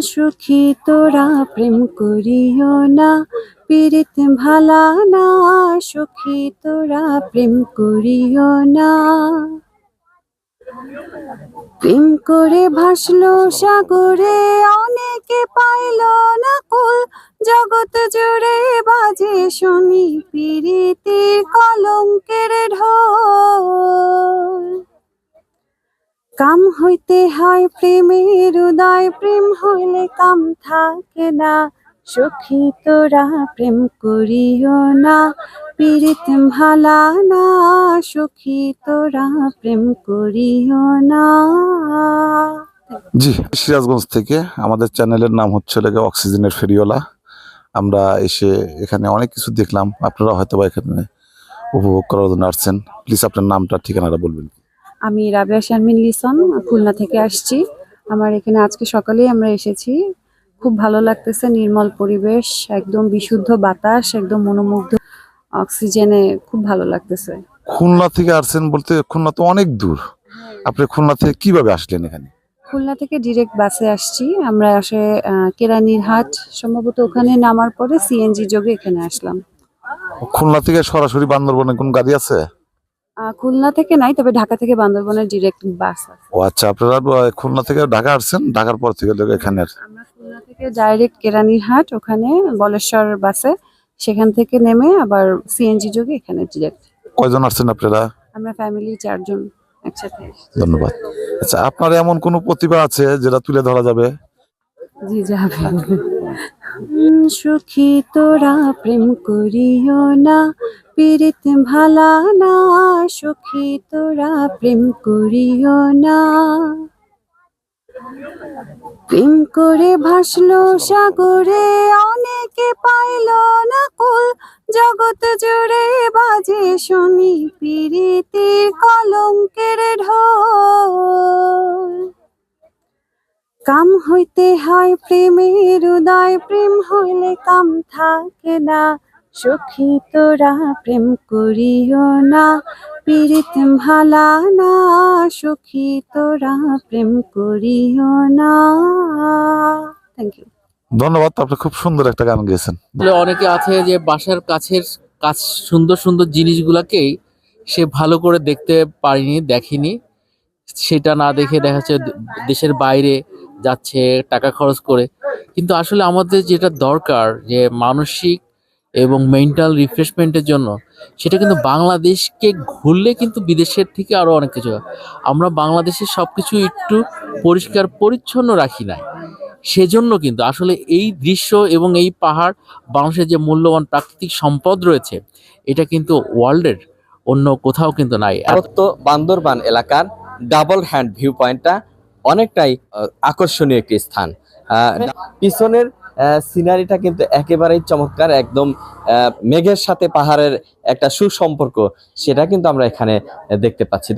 সুখী তোরা, প্রেম করিও না, পীড়িত ভালা না, সুখী তোরা, প্রেম করিও না। প্রেম করে ভাসলো সাগরে, অনেকে পাইল না কুল। জগৎ জুড়ে বাজে শুনি পীড়িতির কলঙ্কের ঢোল। কাম হইতে হয় প্রেমের উদয়, প্রেম হইলে কাম থাকে না। সখী তোরা প্রেম করিও না, পীড়িত ভালা না। সখী তোরা প্রেম করিও না। জি, সিরাজগঞ্জ থেকে আমাদের চ্যানেলের নাম হচ্ছে লেগে অক্সিজেনের ফেরিওয়ালা। আমরা এসে এখানে অনেক কিছু দেখলাম। আপনারা হয়তো বা এখানে উপভোগ করার জন্য আসছেন। প্লিজ আপনার নামটা, ঠিকানাটা বলবেন আমি রাবিয়া শারমিন লিসন খুলনা থেকে আসছি। আমার এখানে আজকে সকালেই আমরা এসেছি। খুব ভালো লাগতেছে নির্মল পরিবেশ একদম বিশুদ্ধ বাতাস একদম মনোমুগ্ধ অক্সিজেনে খুব ভালো লাগতেছে। খুলনা থেকে আসছেন বলতে খুলনা তো অনেক দূর। আপনি খুলনা থেকে কীভাবে আসলেন এখানে? খুলনা থেকে ডিরেক্ট বাসে আসছি। আমরা আসে কেরানির হাট সম্ভবত ওখানে নামার পরে সিএনজি যোগে এখানে আসলাম। খুলনা থেকে সরাসরি বান্দরবনে কোন গাড়ি আছে? খুলনা থেকে নাই তবে ঢাকা থেকে বান্দরবনের ডিরেক্ট বাস আছে। ও আচ্ছা আপনারা খুলনা থেকে ঢাকা আসছেন? ঢাকার পর থেকে এখানে আমরা খুলনা থেকে ডাইরেক্ট কেরানীর হাট ওখানে বলেশ্বর বাসে সেখান থেকে নেমে আবার সিএনজি যোগে এখানে ডিরেক্ট কয়জন আসছেন আপনারা? আমরা ফ্যামিলি চারজন একসাথে ধন্যবাদ। আচ্ছা আপনার এমন কোনো প্রতিভা আছে যেটা তুলে ধরা যাবে? জি যাবে। সুখী তোরা প্রেম করিও না পীড়িত ভালা না, সুখী তোরা প্রেম করিও না। প্রেম করে ভাসলো সাগরে, অনেকে পাইল না কুল। জগৎ জুড়ে বাজে শুনি পীড়িতির কলঙ্কের ঢোল। কাম হইতে হয় প্রেমের উদয়, প্রেম হইলে কাম থাকে না। সখী তোরা প্রেম করিও না পীড়িত ভালা না সখী তোরা প্রেম করিও না। থ্যাংক ইউ ধন্যবাদ আপনি খুব সুন্দর একটা গান গেয়েছেন। অনেকে আছে যে বাসার কাছের কাছ সুন্দর সুন্দর জিনিসগুলাকেই সে ভালো করে দেখতে পারিনি দেখেনি। সেটা না দেখে দেখা যাচ্ছে দেশের বাইরে যাচ্ছে টাকা খরচ করে। কিন্তু আসলে আমাদের যেটা দরকার যে মানসিক এবং মেন্টাল রিফ্রেশমেন্টের জন্য, সেটা কিন্তু বাংলাদেশকে ঘুরলে কিন্তু বিদেশের থেকে আরও অনেক কিছু। আমরা বাংলাদেশের সবকিছু একটু পরিষ্কার, পরিচ্ছন্ন রাখি নাই। সেজন্য কিন্তু আসলে এই দৃশ্য এবং এই পাহাড়, বাংলাদেশের যে মূল্যবান প্রাকৃতিক সম্পদ রয়েছে, এটা কিন্তু ওয়ার্ল্ডের অন্য কোথাও কিন্তু নাই। পার্বত্য বান্দরবান এলাকার ডাবল হ্যান্ড ভিউ পয়েন্টটা অনেকটাই আকর্ষণীয় একটি স্থান। পিছনের সিনারিটা কিন্তু একেবারেই চমৎকার, একদম মেঘের সাথে পাহাড়ের একটা সুসম্পর্ক, সেটা কিন্তু আমরা এখানে দেখতে পাচ্ছি।